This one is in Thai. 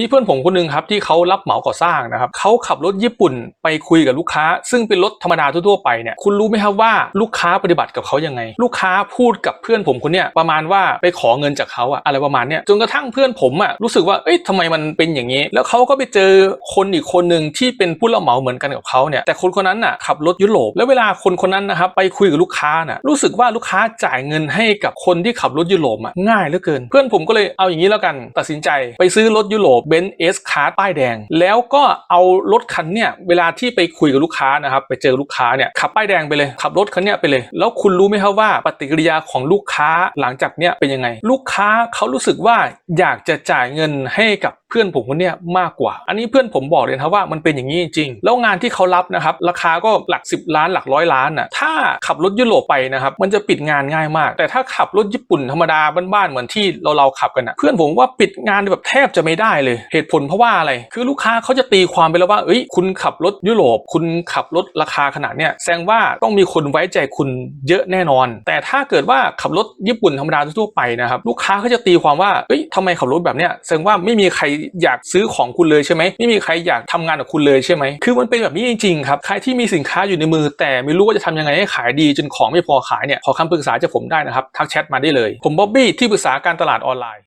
มีเพื่อนผมคนหนึงครับที่เขารับเหมาก่อสร้างนะครับเขาขับรถญี่ปุ่นไปคุยกับลูกค้า ซึ่งเป็นรถธรรมดาทั่วๆไปเนี่ยคุณรู้ไหมครับว่าลูกค้าปฏิบัติกับเขายังไง ลูกค้าพูดกับเพื่อนผมคนเนี้ยประมาณว่าไปขอเงินจากเขาอะอะไรประมาณเนี้ยจนกระทั่งเพื่อนผมอะรู้สึกว่าเอ้ยทำไมมันเป็นอย่างนี้ แล้วเขาก็ไปเจอคนอีกคนหนึ่งที่เป็นผู้รับเหมาเหมือนกันกับเขาเนี่ยแต่คนคนนั้นน่ะขับรถยุโรปแล้วเวลาคนคนนั้นนะครับไปคุยกับลูกค้าน่ะรู้สึกว่าลูกค้าจ่ายเงินให้กับคนที่ขับรถยุโรปอะง่ายเหลือเกิน เพื่อนผมก็เลยเอาอย่างนี้แล้วกันตัดสินใจไปซื้อรถยุโรปเบนซ์เอสคาร์ป้ายแดง แล้วก็เอารถคันเนี่ยเวลาที่ไปคุยกับลูกค้านะครับไปเจอลูกค้าเนี่ยขับป้ายแดงไปเลยขับรถคันเนี่ยไปเลย แล้วคุณรู้ไหมครับว่าปฏิกิริยาของลูกค้าหลังจากเนี้ยเป็นยังไง ลูกค้าเขารู้สึกว่าอยากจะจ่ายเงินให้กับเพื่อนผมคนเนี้ยมากกว่า อันนี้เพื่อนผมบอกเลยนะครับว่ามันเป็นอย่างนี้จริงๆแล้วงานที่เขารับนะครับราคาก็หลัก 10 ล้านหลักร้อยล้านน่ะถ้าขับรถยุโรปไปนะครับมันจะปิดงานง่ายมาก แต่ถ้าขับรถญี่ปุ่นธรรมดาบ้านๆเหมือนที่เราเราขับกันนะเพื่อนผมว่าปิดงานแบบแทบจะไม่ได้เลย เหตุผลเพราะว่าอะไร คือลูกค้าเขาจะตีความไปแล้วว่าเอ้ยคุณขับรถยุโรป คุณขับรถราคาขนาดเนี้ยแสดงว่าต้องมีคนไว้ใจคุณเยอะแน่นอน แต่ถ้าเกิดว่าขับรถญี่ปุ่นธรรมดาทั่วไปนะครับลูกค้าเขาจะตีความว่าเอ้ยทำไมขับรถแบบเนี้ยแสดงว่าไม่มีใครอยากซื้อของคุณเลยใช่ไหมไม่มีใครอยากทำงานกับคุณเลยใช่ไหมคือมันเป็นแบบนี้จริงๆครับใครที่มีสินค้าอยู่ในมือ แต่ไม่รู้ว่าจะทำยังไงให้ขายดีจนของไม่พอขายเนี่ยขอคำปรึกษาจากผมได้นะครับทักแชทมาได้เลย ผมบ๊อบบี้ที่ปรึกษาการตลาดออนไลน์